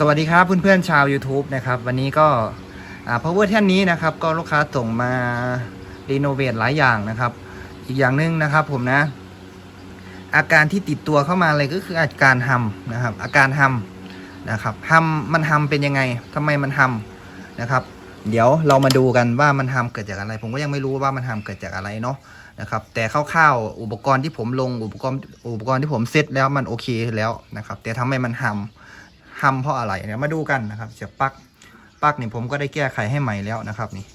สวัสดีครับเพื่อนๆชาว YouTube นะครับวันนี้ก็อ่า power แท่นนี้นะครับก็ลูกค้าส่งมารีโนเวทหลายอย่างนะครับ อีกอย่างหนึ่งนะครับผมนะ อาการที่ติดตัวเข้ามาเลยก็คืออาการหำนะครับ อาการหำนะครับหำมันหำเป็นยังไงทำไมมันหำนะครับ เดี๋ยวเรามาดูกันว่ามันหำเกิดจากอะไร ผมก็ยังไม่รู้ว่ามันหำเกิดจากอะไรเนาะนะครับแต่คร่าวๆอุปกรณ์ที่ผมลงอุปกรณ์อุปกรณ์ที่ผมเซตแล้วมันโอเคแล้วนะครับ แต่ทำไมมันหำ ทำเพราะอะไรเนี่ยมาดูกันนะครับเสียบปลั๊กปลั๊กนี่ผมก็ได้แก้ไขให้ใหม่แล้วนะครับนี่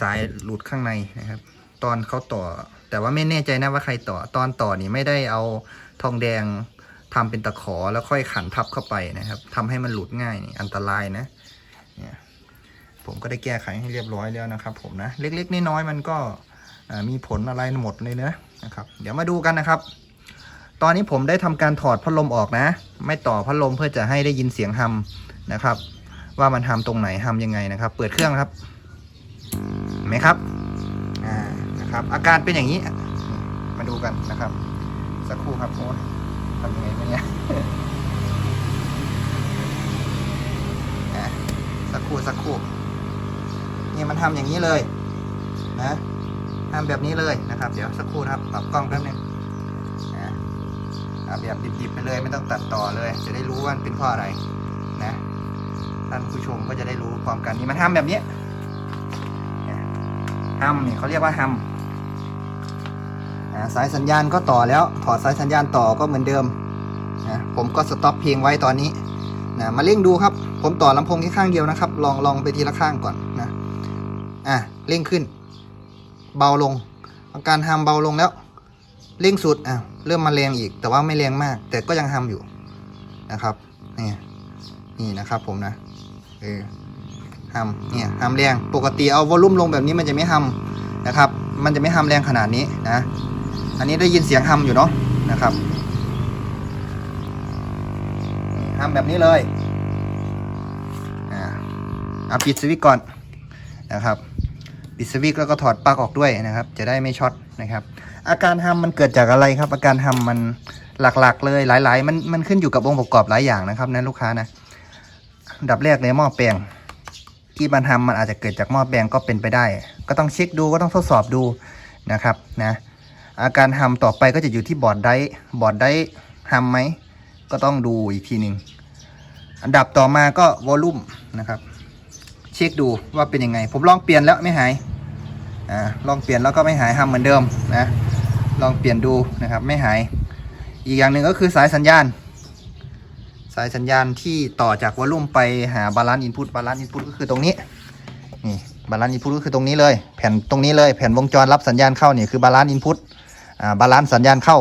สายหลุดข้างในนะครับ ตอนเขาต่อ แต่ว่าไม่แน่ใจนะว่าใครต่อ ตอนต่อนี่ไม่ได้เอาทองแดงทำเป็นตะขอแล้วค่อยขันทับเข้าไปนะครับทำให้มันหลุดง่ายนี่อันตรายนะเนี่ยผมก็ได้แก้ไขให้เรียบร้อยแล้วนะครับ ผมนะเล็กๆน้อยๆมันก็มีผลอะไรหมดเลยนะนะครับ เดี๋ยวมาดูกันนะครับ ตอนนี้ผมได้ทำการถอดพัดลมออกนะ ไม่ต่อพัดลมเพื่อจะให้ได้ยินเสียงฮัมนะครับ ว่ามันฮัมตรงไหนฮัมยังไงนะครับ เปิดเครื่องครับเห็นไหมครับอ่านะครับ อาการเป็นอย่างนี้ มาดูกันนะครับ สักครู่ครับโอ้ยทำยังไงเนี่ยสักครู่สักครู่เนี่ยมันทำอย่างนี้เลย นะทำแบบนี้เลยนะครับ เดี๋ยวสักครู่นะครับปรับกล้องแป๊บนึง แบบดิบๆไปเลยไม่ต้องตัดต่อเลย จะได้รู้ว่ามันเป็นเพราะอะไรนะท่านผู้ชมก็จะได้รู้ความกันนี่มันทำแบบนี้เนี่ยทำเนี่ยเขาเรียกว่าทำอ่าสายสัญญาณก็ต่อแล้วถอดสายสัญญาณต่อก็เหมือนเดิมนะผมก็สต็อปเพลงไว้ตอนนี้นะมาเร่งดูครับ ผมต่อลำโพงแค่ข้างเดียวนะครับ ลองลองไปทีละข้างก่อนนะอะเร่งขึ้น เบาลงอาการทำเบาลงแล้ว เร่งสุดอะเริ่มมาแรงอีก แต่ว่าไม่แรงมาก แต่ก็ยังทำอยู่นะครับนี่นี่นะครับผมนะเออทำเนี่ยทำแรงปกติเอาวอลลุ่มลงแบบนี้มันจะไม่ทำนะครับ มันจะไม่ทำแรงขนาดนี้นะ อันนี้ได้ยินเสียงทำอยู่เนาะนะครับทำแบบนี้เลยอ่าเอาปิดสวิตก่อนนะครับ ปิดสวิตแล้วก็ถอดปลั๊กออกด้วยนะครับ จะได้ไม่ช็อตนะครับ อาการทำมันเกิดจากอะไรครับ อาการทำมันหลักๆ เลยหลาย ๆ มันมันขึ้นอยู่กับองค์ประกอบหลายอย่างนะครับนะลูกค้านะดับแรกเลยหม้อแปลงที่มันทำมันอาจจะเกิดจากหม้อแปลงก็เป็นไปได้ ก็ต้องเช็คดูก็ต้องทดสอบดูนะครับนะอาการทำต่อไปก็จะอยู่ที่บอร์ดไดร์บอร์ดไดร์ทำไหมก็ต้องดูอีกทีหนึ่งอันดับต่อมาก็วอลลุ่มนะครับ เช็คดูว่าเป็นยังไง ผมลองเปลี่ยนแล้วไม่หายอ่าลองเปลี่ยนแล้วก็ไม่หายทำเหมือนเดิมนะ ลองเปลี่ยนดูนะครับไม่หาย อีกอย่างหนึ่งก็คือสายสัญญาณ สายสัญญาณที่ต่อจากวอลลุ่มไปหาบาลานซ์อินพุตบาลานซ์อินพุตก็คือตรงนี้นี่บาลานซ์อินพุตก็คือตรงนี้เลย แผ่นตรงนี้เลยแผ่นวงจรรับสัญญาณเข้านี่คือบาลานซ์อินพุตบาลานซ์สัญญาณเข้า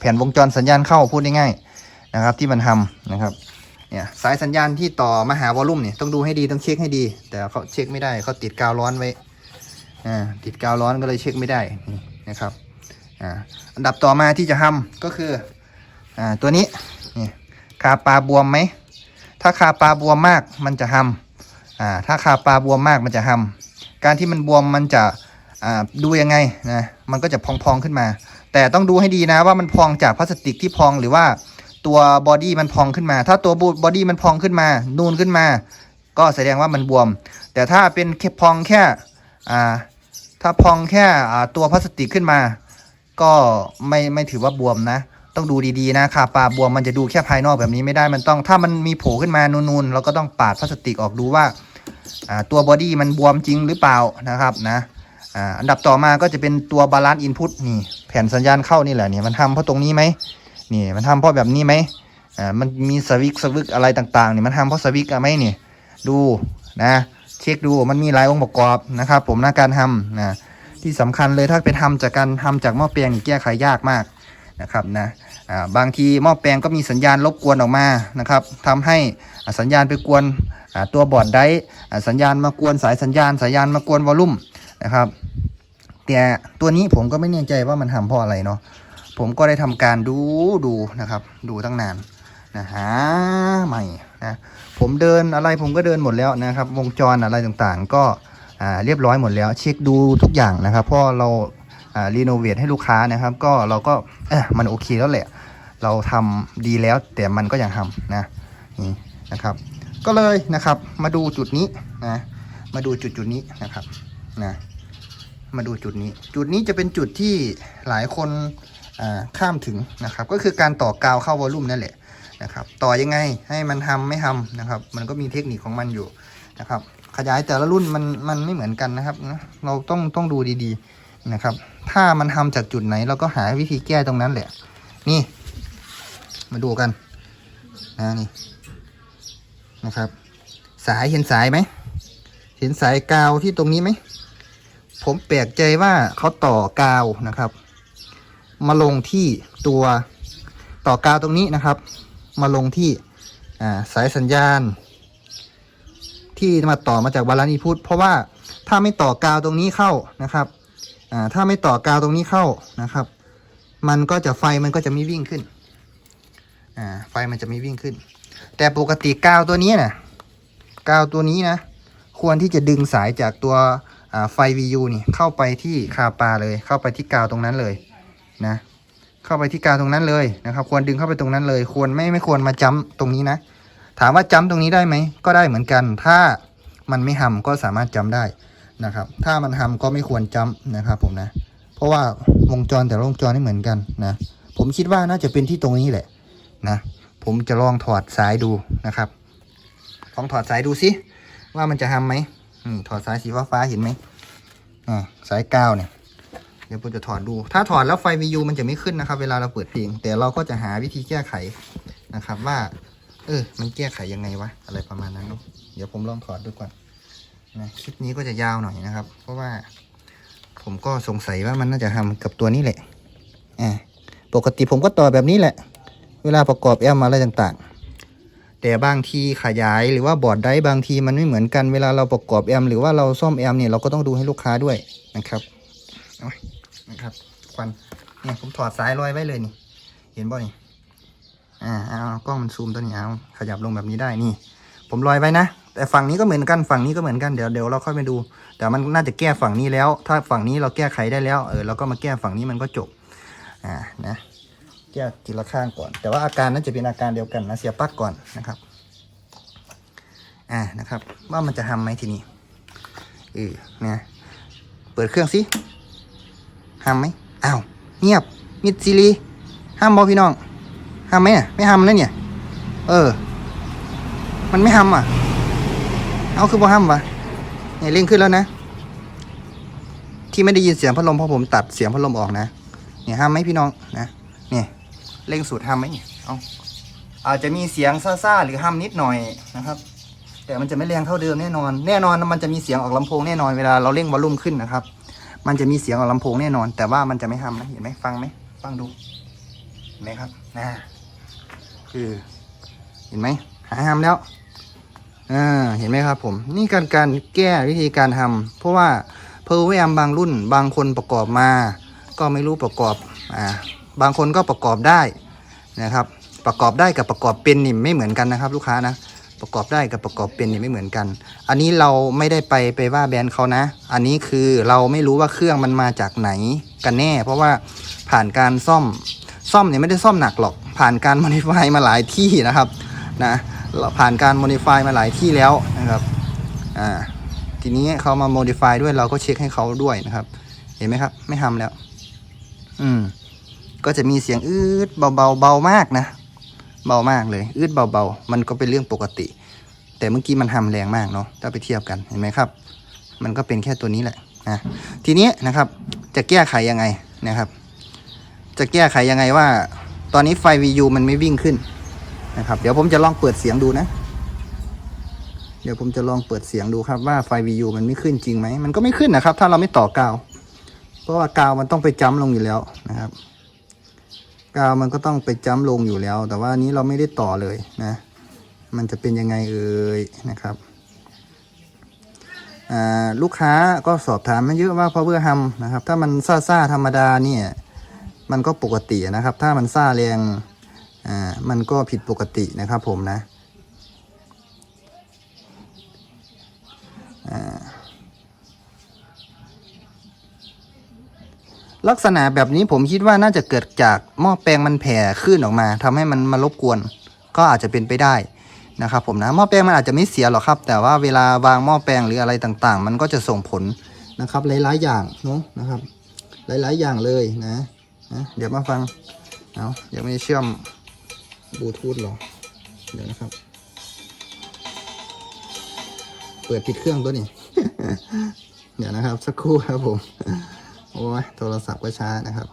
แผ่นวงจรสัญญาณเข้าพูดง่ายๆนะครับที่มันทำนะครับเนี่ยสายสัญญาณที่ต่อมาหาวอลลุ่มเนี่ยต้องดูให้ดีต้องเช็คให้ดี แต่เขาเช็คไม่ได้เขาติดกาวร้อนไว้อ่าติดกาวร้อนก็เลยเช็คไม่ได้นี่นะครับ อันดับต่อมาที่จะทำก็คืออ่าตัวนี้นี่คาปลาบวมไหม ถ้าคาปลาบวมมากมันจะทำอ่าถ้าคาปลาบวมมากมันจะทำการที่มันบวมมันจะอ่าดูยังไงนะมันก็จะพองๆขึ้นมา แต่ต้องดูให้ดีนะว่ามันพองจากพลาสติกที่พองหรือว่าตัวบอดี้มันพองขึ้นมา ถ้าตัวบอดี้มันพองขึ้นมา นูนขึ้นมา ก็แสดงว่ามันบวม แต่ถ้าเป็นแค่พองแค่อ่าถ้าพองแค่ตัวพลาสติกขึ้นมา ก็ไม่ไม่ถือว่าบวมนะ ต้องดูดีๆนะคาปลาบวมมันจะดูแค่ภายนอกแบบนี้ไม่ได้มันต้อง ถ้ามันมีโผล่ขึ้นมานูนๆเราก็ต้องปาดพลาสติกออกดูว่าตัวบอดี้มันบวมจริงหรือเปล่านะครับนะอันดับต่อมาก็จะเป็นตัวบาลานซ์อินพุตนี่แผ่นสัญญาณเข้านี่แหละนี่มันทำเพราะตรงนี้ไหมนี่มันทำเพราะแบบนี้ไหมอ่ามันมีสวิกสวิกอะไรต่างๆนี่มันทำเพราะสวิกอะไหมนี่ดูนะเช็คดูมันมีหลายองค์ประกอบนะครับ ผมนะการทำนะ ที่สำคัญเลยถ้าไปทำจากการทำจากหม้อแปลงนี่แก้ไขยากมากนะครับนะบางทีหม้อแปลงก็มีสัญญาณรบกวนออกมานะครับทำให้สัญญาณไปกวนตัวบอร์ดไดร์อ่าสัญญาณมากวนสายสัญญาณสายยานมากวนวอลลุ่มนะครับแต่ตัวนี้ผมก็ไม่แน่ใจว่ามันทำเพราะอะไรเนาะผมก็ได้ทำการดูดูนะครับ ดูตั้งนานนะหาใหม่นะผมเดินอะไรผมก็เดินหมดแล้วนะครับ วงจรอะไรต่างๆ ก็ เรียบร้อยหมดแล้ว เช็คดูทุกอย่างนะครับเพราะเราารีโนเวทให้ลูกค้านะครับ ก็เราก็เออมันโอเคแล้วแหละ เราทำดีแล้วแต่มันก็ยังทำนะนี่นะครับ ก็เลยนะครับมาดูจุดนี้นะมาดูจุดจุดนี้นะครับนะมาดูจุดนี้ จุดนี้จะเป็นจุดที่หลายคนข้ามถึงนะครับ ก็คือการต่อกาวเข้าวอลลุ่มนั่นแหละนะครับ ต่อยังไงให้มันทำไม่ทำนะครับ มันก็มีเทคนิคของมันอยู่นะครับ ขยายแต่ละรุ่นมันมันไม่เหมือนกันนะครับนะเราต้องต้องดูดีๆนะครับ ถ้ามันทำจากจุดไหนเราก็หาวิธีแก้ตรงนั้นแหละ นี่ มาดูกันนะนี่นะครับ สายเห็นสายไหมเห็นสายกาวที่ตรงนี้ไหมผมแปลกใจว่าเขาต่อกาวนะครับ มาลงที่ตัวต่อกาวตรงนี้นะครับ มาลงที่สายสัญญาณ ที่มาต่อมาจากบาล์นิพุตเพราะว่าถ้าไม่ต่อกาวตรงนี้เข้านะครับอ่าถ้าไม่ต่อกาวตรงนี้เข้านะครับ มันก็จะไฟมันก็จะไม่วิ่งขึ้นอ่าไฟมันจะไม่วิ่งขึ้น แต่ปกติกาวตัวนี้นะกาวตัวนี้นะ ควรที่จะดึงสายจากตัวอ่าไฟ VU นี่เข้าไปที่คาปาเลย เข้าไปที่กาวตรงนั้นเลยนะเข้าไปที่กาวตรงนั้นเลยนะครับ ควรดึงเข้าไปตรงนั้นเลย ควรไม่ไม่ควรมาจ้ำตรงนี้นะ ถามว่าจำตรงนี้ได้ไหม ก็ได้เหมือนกัน ถ้ามันไม่ทำก็สามารถจำได้นะครับ ถ้ามันทำก็ไม่ควรจำนะครับ ผมนะ เพราะว่าวงจรแต่ละวงจรไม่เหมือนกันนะ ผมคิดว่าน่าจะเป็นที่ตรงนี้แหละนะ ผมจะลองถอดสายดูนะครับ ลองถอดสายดูสิว่ามันจะทำไหมถอดสายสีฟ้าฟาเห็นไหมอ่าสายกาวเนี่ย เดี๋ยวผมจะถอดดู ถ้าถอดแล้วไฟ VU มันจะไม่ขึ้นนะครับ เวลาเราเปิดเพลง แต่เราก็จะหาวิธีแก้ไขนะครับว่า เออ มันแก้ไขยังไงวะ อะไรประมาณนั้นเนอะเดี๋ยวผมลองถอดดูก่อนนะคลิปนี้ก็จะยาวหน่อยนะครับ เพราะว่า ผมก็สงสัยว่ามันน่าจะทำกับตัวนี้แหละอ่าปกติผมก็ต่อแบบนี้แหละ เวลาประกอบแอมอะไรต่างๆ แต่บางทีขยายหรือว่าบอร์ดไดร์บางทีมันไม่เหมือนกันเวลาเราประกอบแอมหรือว่าเราซ่อมแอมเนี่ยเราก็ต้องดูให้ลูกค้าด้วยนะครับนะครับควันเนี่ยผมถอดสายลอยไว้เลยนี่ เห็นบ่นี่ อ่าเอากล้องมันซูมตัวนี้เอาขยับลงแบบนี้ได้นี่ ผมลอยไว้นะ แต่ฝั่งนี้ก็เหมือนกันฝั่งนี้ก็เหมือนกันเดี๋ยวเดี๋ยวเราค่อยไปดู แต่มันน่าจะแก้ฝั่งนี้แล้ว ถ้าฝั่งนี้เราแก้ไขได้แล้วเออเราก็มาแก้ฝั่งนี้มันก็จบอ่านะแก้ทีละข้างก่อน แต่ว่าอาการนั้นจะเป็นอาการเดียวกันนะเสียปลั๊กก่อนนะครับอ่านะครับ ว่ามันจะทำไหมทีนี้เออนะเปิดเครื่องสิทำไหมอ้าวเงียบมิดซีรีห้ามบอพี่น้อง ห้ามไหมเนี่ยไม่ห้ามแล้วเนี่ย เออ มันไม่ห้ามอะ เอาคือบ่ห้ามวะเนี่ยเร่งขึ้นแล้วนะ ที่ไม่ได้ยินเสียงพัดลมเพราะผมตัดเสียงพัดลมออกนะเนี่ยห้ามไหมพี่น้องนะเนี่ยเร่งสูตรห้ามไหมเนี่ยเอาอาจจะมีเสียงซ่าๆหรือห้ามนิดหน่อยนะครับ แต่มันจะไม่แรงเท่าเดิมแน่นอน แน่นอนมันจะมีเสียงออกลำโพงแน่นอนเวลาเราเร่งวอลลุ่มขึ้นนะครับ มันจะมีเสียงออกลำโพงแน่นอน แต่ว่ามันจะไม่ห้ามนะเห็นไหมฟังไหมฟังดูเห็นไหมครับนะ คือ เห็นไหมหายห้ามแล้วอ่าเห็นไหมครับผม นี่การการแก้วิธีการทำเพราะว่าเพอร์เวมบางรุ่นบางคนประกอบมา ก็ไม่รู้ประกอบอ่าบางคนก็ประกอบได้นะครับ ประกอบได้กับประกอบเป็นนี่ไม่เหมือนกันนะครับ ลูกค้านะประกอบได้กับประกอบเป็นนี่ไม่เหมือนกัน อันนี้เราไม่ได้ไปไปว่าแบรนด์เขานะ อันนี้คือเราไม่รู้ว่าเครื่องมันมาจากไหนกันแน่ เพราะว่าผ่านการซ่อมซ่อมเนี่ยไม่ได้ซ่อมหนักหรอก ผ่านการโมดิฟายมาหลายที่นะครับนะผ่านการโมดิฟายมาหลายที่แล้วนะครับอ่าทีนี้เขามาโมดิฟายด้วยเราก็เช็คให้เขาด้วยนะครับ เห็นไหมครับ ไม่ทำแล้ว อืม ก็จะมีเสียงอืดเบาๆเบามากนะ เบามากเลย อืดเบาๆมันก็เป็นเรื่องปกติ แต่เมื่อกี้มันทำแรงมากเนาะถ้าไปเทียบกันเห็นไหมครับ มันก็เป็นแค่ตัวนี้แหละนะทีนี้นะครับ จะแก้ไขยังไงนะครับ จะแก้ไขยังไงว่า ตอนนี้ไฟ VU มันไม่วิ่งขึ้นนะครับ เดี๋ยวผมจะลองเปิดเสียงดูนะ เดี๋ยวผมจะลองเปิดเสียงดูครับว่าไฟ VU มันไม่ขึ้นจริงไหม มันก็ไม่ขึ้นนะครับ ถ้าเราไม่ต่อกาว เพราะว่ากาวมันต้องไปจ้ำลงอยู่แล้วนะครับ กาวมันก็ต้องไปจ้ำลงอยู่แล้ว แต่ว่านี้เราไม่ได้ต่อเลยนะ มันจะเป็นยังไงเอ่ยนะครับลูกค้าก็สอบถามมาเยอะว่า power hum นะครับ ถ้ามันซ่าๆธรรมดาเนี่ย มันก็ปกตินะครับ ถ้ามันซ่าแรงอ่ามันก็ผิดปกตินะครับผมนะอ่าลักษณะแบบนี้ผมคิดว่าน่าจะเกิดจากหม้อแปลงมันแผ่ขึ้นออกมาทำให้มันมารบกวน ก็อาจจะเป็นไปได้นะครับผมนะหม้อแปลงมันอาจจะไม่เสียหรอกครับ แต่ว่าเวลาวางหม้อแปลงหรืออะไรต่างๆ มันก็จะส่งผลนะครับหลายๆอย่างเนาะนะครับ หลายๆอย่างเลยนะนะ เดี๋ยวมาฟังเอาเดี๋ยวไม่เชื่อมบลูทูธหรอ เดี๋ยวนะครับ เปิดปิดเครื่องตัวนี้ เดี๋ยวนะครับ สักครู่ครับผม โอ้ยโทรศัพท์ก็ช้านะครับ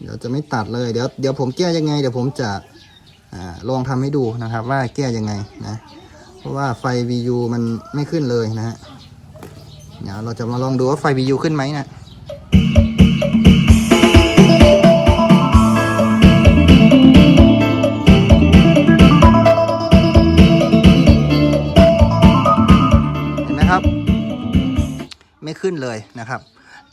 เดี๋ยวจะไม่ตัดเลย เดี๋ยวเดี๋ยวผมแก้ยังไง เดี๋ยวผมจะอ่าลองทำให้ดูนะครับ ว่าแก้ยังไงนะ เพราะว่าไฟ VU มันไม่ขึ้นเลยนะฮะ เดี๋ยวเราจะมาลองดูว่าไฟ VU ขึ้นไหมนะ ขึ้นเลยนะครับ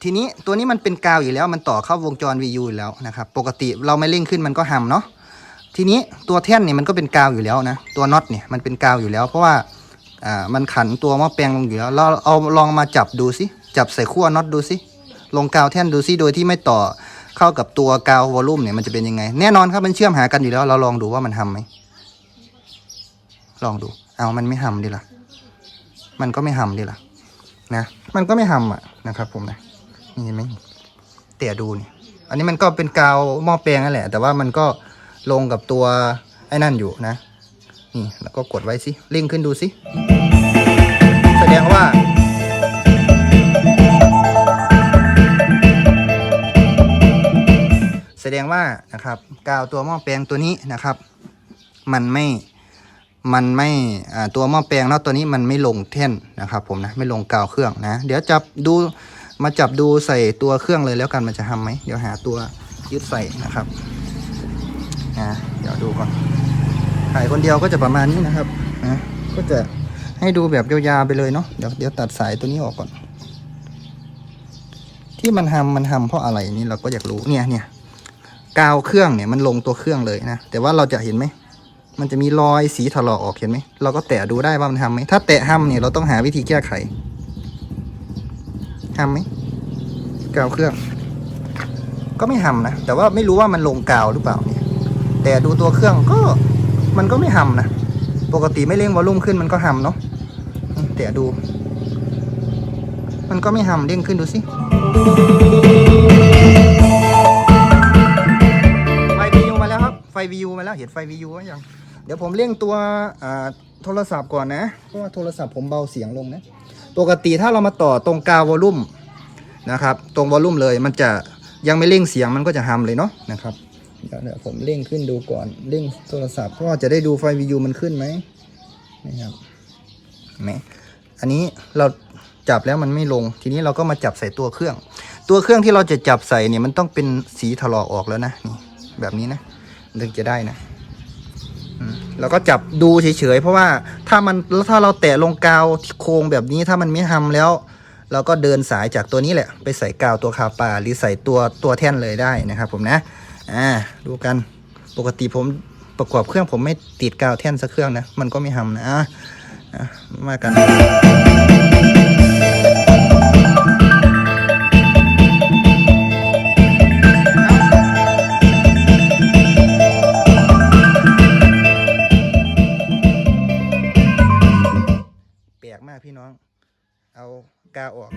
ทีนี้ตัวนี้มันเป็นกาวอยู่แล้วมันต่อเข้าวงจร VU อยู่แล้วนะครับ ปกติเราไม่เร่งขึ้นมันก็หำเนาะทีนี้ตัวแท่นเนี่ยมันก็เป็นกาวอยู่แล้วนะตัวน็อตเนี่ยมันเป็นกาวอยู่แล้ว เพราะว่าอ่ามันขันตัวหม้อแปลงลงอยู่แล้วเราเอาลองมาจับดูสิจับใส่ขั้วน็อตดูสิลงกาวแท่นดูสิโดยที่ไม่ต่อเข้ากับตัวกาววอลลุ่มเนี่ยมันจะเป็นยังไง แน่นอนครับมันเชื่อมหากันอยู่แล้ว เราลองดูว่ามันทำไหมลองดู เอามันไม่ทำดีละมันก็ไม่ทำดีละ นะ มันก็ไม่ทำอะนะครับ ผมนะนี่เห็นไหมเตี่ยดูนี่อันนี้มันก็เป็นกาวหม้อแปลงนั่นแหละ แต่ว่ามันก็ลงกับตัวไอ้นั่นอยู่นะ นี่แล้วก็กดไว้สิเร่งขึ้นดูสิแสดงว่าแสดงว่านะครับกาวตัวหม้อแปลงตัวนี้นะครับ มันไม่ มันไม่ตัวหม้อแปลงเนาะตัวนี้มันไม่ลงแท่นนะครับผมนะไม่ลงกาวเครื่องนะ เดี๋ยวจับดูมาจับดูใส่ตัวเครื่องเลยแล้วกันมันจะทำไหมเดี๋ยวหาตัวยึดใส่นะครับนะเดี๋ยวดูก่อนถ่ายคนเดียวก็จะประมาณนี้นะครับนะก็จะให้ดูแบบยาวๆไปเลยเนาะเดี๋ยวเดี๋ยวตัดสายตัวนี้ออกก่อน ที่มันทำมันทำเพราะอะไรนี่เราก็อยากรู้เนี่ยเนี่ยกาวเครื่องเนี่ยมันลงตัวเครื่องเลยนะแต่ว่าเราจะเห็นไหม มันจะมีรอยสีถลอกออกเห็นไหมเราก็แตะดูได้ว่ามันทำไหมถ้าแตะทำเนี่ยเราต้องหาวิธีแก้ไขทำไหมกาวเครื่อง ก็ไม่ทำนะ แต่ว่าไม่รู้ว่ามันลงกาวหรือเปล่าเนี่ย แต่ดูตัวเครื่องก็มันก็ไม่ทำนะ ปกติไม่เร่งวอลลุ่มขึ้นมันก็ทำเนาะแต่ดู มันก็ไม่ทำเร่งขึ้นดูสิไฟ VU มาแล้วครับ ไฟ VU มาแล้วเห็นไฟ VU ไหมยัง เดี๋ยวผมเร่งตัวโทรศัพท์ก่อนนะ เพราะว่าโทรศัพท์ผมเบาเสียงลงนะ ปกติถ้าเรามาต่อตรงกาววอลลุ่มนะครับ ตรงวอลลุ่มเลยมันจะยังไม่เร่งเสียงมันก็จะทำเลยเนาะนะครับเดี๋ยวเดี๋ยวผมเร่งขึ้นดูก่อนเร่งโทรศัพท์เพราะจะได้ดูไฟวิวมันขึ้นไหมนะครับไหมอันนี้เราจับแล้วมันไม่ลง ทีนี้เราก็มาจับใส่ตัวเครื่อง ตัวเครื่องที่เราจะจับใส่เนี่ยมันต้องเป็นสีถลอกออกแล้วนะนี่แบบนี้นะถึงจะได้นะ แล้วก็จับดูเฉยๆเพราะว่าถ้ามันถ้าเราแตะลงกาวโครงแบบนี้ถ้ามันไม่ทำแล้ว เราก็เดินสายจากตัวนี้แหละ ไปใส่กาวตัวคาปาหรือใส่ตัวตัวแท่นเลยได้นะครับ ผมนะอ่าดูกันปกติผมประกอบเครื่องผมไม่ติดกาวแท่นสักเครื่องนะ มันก็ไม่ทำนะอะอะมากัน เอากาออก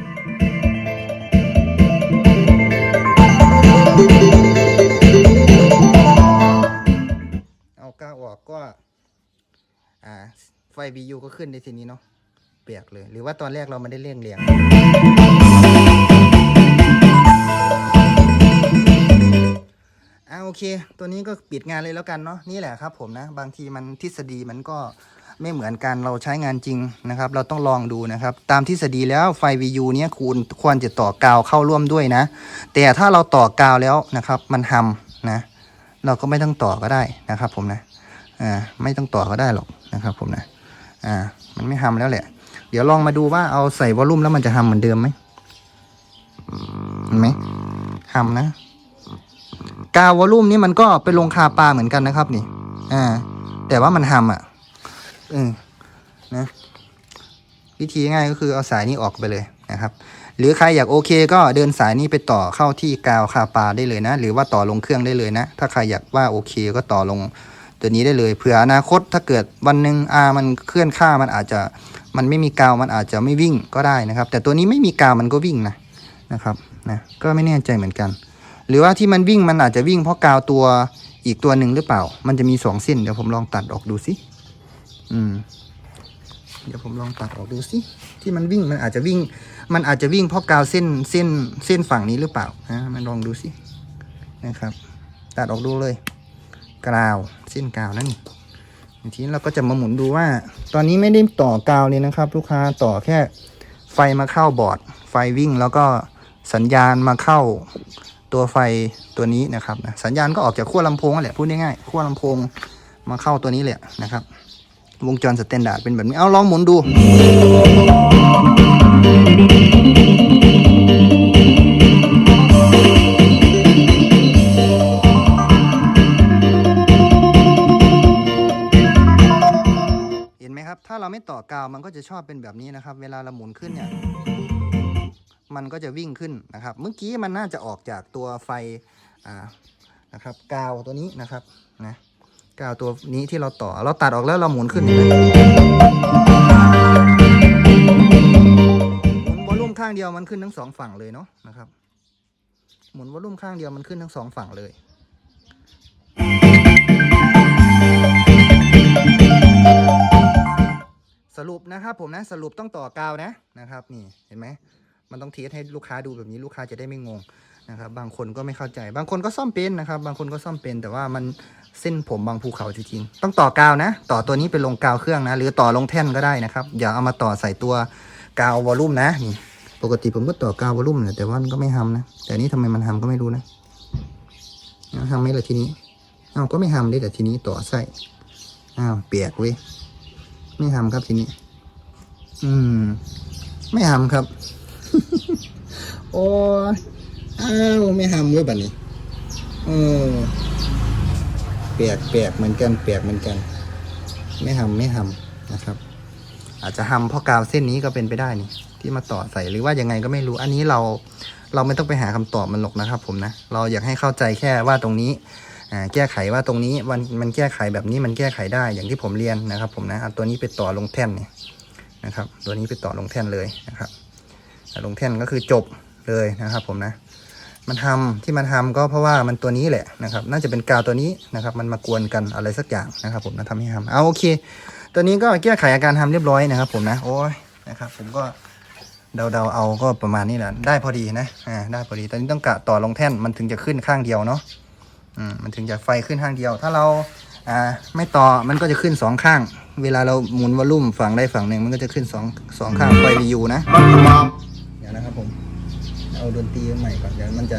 เอากาออกก็อ่าไฟ VU ก็ขึ้นในทีนี้เนาะเปียกเลย หรือว่าตอนแรกเราไม่ได้เร่งเรียงอ่าโอเค ตัวนี้ก็ปิดงานเลยแล้วกันเนาะนี่แหละครับผมนะ บางทีมันทฤษฎีมันก็ ไม่เหมือนกันเราใช้งานจริงนะครับ เราต้องลองดูนะครับ ตามทฤษฎีแล้วไฟ VU เนี้ยคุณควรจะต่อกาวเข้าร่วมด้วยนะ แต่ถ้าเราต่อกาวแล้วนะครับ มันทำนะ เราก็ไม่ต้องต่อก็ได้นะครับผมนะอ่าไม่ต้องต่อก็ได้หรอกนะครับผมนะอ่ามันไม่ทำแล้วแหละ เดี๋ยวลองมาดูว่าเอาใส่วอลลุ่มแล้วมันจะทำเหมือนเดิมไหมเห็นไหมทำนะ กาววอลลุ่มนี่มันก็ไปลงคาปลาเหมือนกันนะครับนี่อ่าแต่ว่ามันทำอะ อืมนะวิธีง่ายก็คือเอาสายนี้ออกไปเลยนะครับ หรือใครอยากโอเคก็เดินสายนี้ไปต่อเข้าที่กาวคาปลาได้เลยนะ หรือว่าต่อลงเครื่องได้เลยนะ ถ้าใครอยากว่าโอเคก็ต่อลงตัวนี้ได้เลยเผื่ออนาคตถ้าเกิดวันหนึ่ง R มันเคลื่อนค่ามันอาจจะมันไม่มีกาวมันอาจจะไม่วิ่งก็ได้นะครับ แต่ตัวนี้ไม่มีกาวมันก็วิ่งนะนะครับนะก็ไม่แน่ใจเหมือนกัน หรือว่าที่มันวิ่งมันอาจจะวิ่งเพราะกาวตัวอีกตัวหนึ่งหรือเปล่า มันจะมีสองเส้นเดี๋ยวผมลองตัดออกดูสิ อืม เดี๋ยวผมลองตัดออกดูสิที่มันวิ่งมันอาจจะวิ่ง มันอาจจะวิ่งเพราะกาวเส้นเส้นเส้นฝั่งนี้หรือเปล่านะมันลองดูสินะครับ ตัดออกดูเลย กาวเส้นกาวนั่นนี่ทีนี้เราก็จะมาหมุนดูว่า ตอนนี้ไม่ได้ต่อกาวเลยนะครับ ลูกค้าต่อแค่ไฟมาเข้าบอร์ด ไฟวิ่งแล้วก็สัญญาณมาเข้าตัวไฟตัวนี้นะครับนะสัญญาณก็ออกจากขั้วลำโพงนั่นแหละพูดง่ายๆขั้วลำโพงมาเข้าตัวนี้แหละนะครับ วงจรสแตนดาร์ดเป็นแบบนี้ เอาลองหมุนดู เห็นไหมครับ ถ้าเราไม่ต่อกาวมันก็จะชอบเป็นแบบนี้นะครับ เวลาเราหมุนขึ้นเนี่ย มันก็จะวิ่งขึ้นนะครับ เมื่อกี้มันน่าจะออกจากตัวไฟ อ่า นะครับ กาวตัวนี้นะครับ นะ กาวตัวนี้ที่เราต่อ เราตัดออกแล้วเราหมุนขึ้นเห็นไหมหมุนวอลลุ่มข้างเดียวมันขึ้นทั้งสองฝั่งเลยเนาะนะครับ หมุนวอลลุ่มข้างเดียวมันขึ้นทั้งสองฝั่งเลยสรุปนะครับผมนะสรุปต้องต่อกาวนะนะครับ นี่เห็นไหมมันต้องเทสให้ลูกค้าดูแบบนี้ลูกค้าจะได้ไม่งง นะครับบางคนก็ไม่เข้าใจ บางคนก็ซ่อมเป็นนะครับ บางคนก็ซ่อมเป็น แต่ว่ามันเส้นผมบางภูเขาจริงๆต้องต่อกาวนะ ต่อตัวนี้ไปลงกาวเครื่องนะ หรือต่อลงแท่นก็ได้นะครับ อย่าเอามาต่อใส่ตัวกาววอลลุ่มนะนี่ปกติผมก็ต่อกาววอลลุ่มนะแต่ว่ามันก็ไม่ทำนะ แต่นี่ทำไมมันทำก็ไม่รู้นะทำไหมล่ะทีนี้เอาก็ไม่ทำได้แต่ทีนี้ต่อใส่อ้าวเปียกเว้ยไม่ทำครับทีนี้ อืม ไม่ทำครับ โอ้ อ้าวไม่ทำเว้ยบัดนี้เออเปียกเปียกเหมือนกันเปียกเหมือนกัน ไม่ทำไม่ทำนะครับ อาจจะทำเพราะกาวเส้นนี้ก็เป็นไปได้นี่ ที่มาต่อใส่หรือว่ายังไงก็ไม่รู้ อันนี้เราเราไม่ต้องไปหาคำตอบมันหรอกนะครับ ผมนะเราอยากให้เข้าใจแค่ว่าตรงนี้แก้ไขว่าตรงนี้มันมันแก้ไขแบบนี้มันแก้ไขได้อย่างที่ผมเรียนนะครับ ผมนะเอาตัวนี้ไปต่อลงแท่นเนี่ยนะครับ ตัวนี้ไปต่อลงแท่นเลยนะครับลงแท่นก็คือจบเลยนะครับ ผมนะ มันทำที่มันทำก็เพราะว่ามันตัวนี้แหละนะครับ น่าจะเป็นกาวตัวนี้นะครับ มันมากวนกันอะไรสักอย่างนะครับ ผมนะทำให้ทำเอาโอเค ตัวนี้ก็แก้ไขอาการทำเรียบร้อยนะครับ ผมนะโอ้ยนะครับผมก็เดาๆเอาก็ประมาณนี้แหละได้พอดีนะอ่าได้พอดีตอนนี้ต้องกะต่อลงแท่นมันถึงจะขึ้นข้างเดียวเนาะอืมมันถึงจะไฟขึ้นข้างเดียว ถ้าเราอ่าไม่ต่อมันก็จะขึ้นสองข้าง เวลาเราหมุนวอลลุ่มฝั่งใดฝั่งหนึ่งมันก็จะขึ้นสองสองข้างไฟวียูนะเดี๋ยวนะครับผม เอาดนตรีใหม่ก่อนเดี๋ยวมันจะ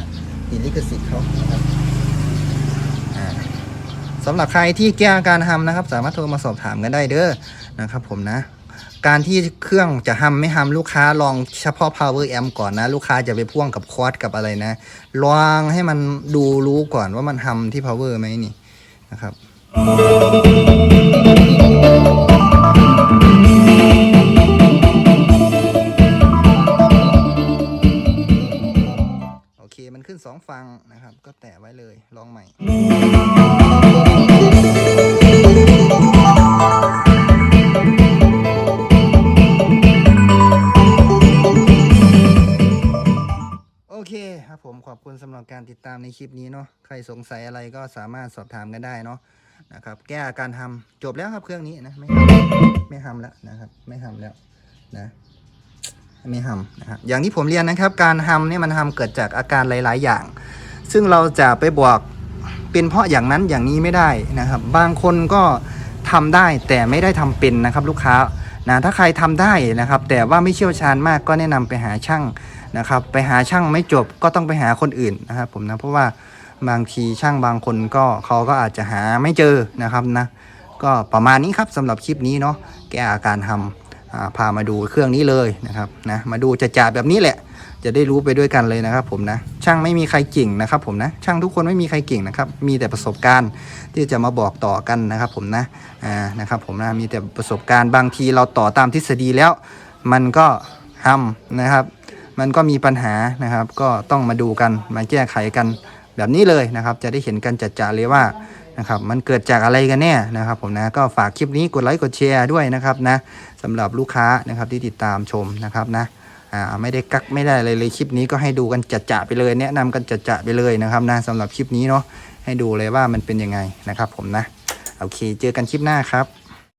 ติดลิขสิทธิ์เขานะครับสำหรับใครที่แก้อาการฮัมนะครับ สามารถโทรมาสอบถามกันได้เด้อนะครับ ผมนะ การที่เครื่องจะฮัมไม่ฮัมลูกค้าลองเฉพาะ power amp ก่อนนะ ลูกค้าจะไปพ่วงกับคอร์สกับอะไรนะลองให้มันดูรู้ก่อนว่ามันฮัมที่ power ไหมนี่นะครับ ฟังนะครับ ก็แตะไว้เลยลองใหม่ โอเคครับผมขอบคุณสำหรับการติดตามในคลิปนี้เนาะใครสงสัยอะไรก็สามารถสอบถามกันได้เนาะนะครับ แก้อาการทำจบแล้วครับเครื่องนี้นะ ไม่ทำไม่ทำแล้วนะครับ ไม่ทำแล้วนะ ไม่ทำนะครับอย่างที่ผมเรียนนะครับการทำเนี่ยมันทำเกิดจากอาการหลาย ๆ อย่าง ซึ่งเราจะไปบอกเป็นเพราะอย่างนั้นอย่างนี้ไม่ได้นะครับ บางคนก็ทำได้แต่ไม่ได้ทำเป็นนะครับลูกค้านะถ้าใครทำได้นะครับ แต่ว่าไม่เชี่ยวชาญมากก็แนะนำไปหาช่างนะครับ ไปหาช่างไม่จบก็ต้องไปหาคนอื่นนะครับ ผมนะเพราะว่าบางทีช่างบางคนก็เขาก็อาจจะหาไม่เจอนะครับนะก็ประมาณนี้ครับสำหรับคลิปนี้เนาะแก้อาการทำอ่า พามาดูเครื่องนี้เลยนะครับนะมาดูจะจ่าแบบนี้แหละ จะได้รู้ไปด้วยกันเลยนะครับ ผมนะช่างไม่มีใครเก่งนะครับผมนะช่างทุกคนไม่มีใครเก่งนะครับ มีแต่ประสบการณ์ที่จะมาบอกต่อกันนะครับ ผมนะอ่านะครับผมนะมีแต่ประสบการณ์บางทีเราต่อตามทฤษฎีแล้ว มันก็ทำนะครับ มันก็มีปัญหานะครับ ก็ต้องมาดูกันมาแก้ไขกันแบบนี้เลยนะครับ จะได้เห็นกันจัดๆเลยว่านะครับมันเกิดจากอะไรกันแน่นะครับ ผมนะก็ฝากคลิปนี้กดไลค์กดแชร์ด้วยนะครับนะ สำหรับลูกค้านะครับที่ติดตามชมนะครับนะอ่าไม่ได้กักไม่ได้อะไรเลยคลิปนี้ก็ให้ดูกันจัดจ่ะไปเลย แนะนำกันจัดจ่ะไปเลยนะครับนะสำหรับคลิปนี้เนาะให้ดูเลยว่ามันเป็นยังไงนะครับผมนะโอเค เจอกันคลิปหน้าครับ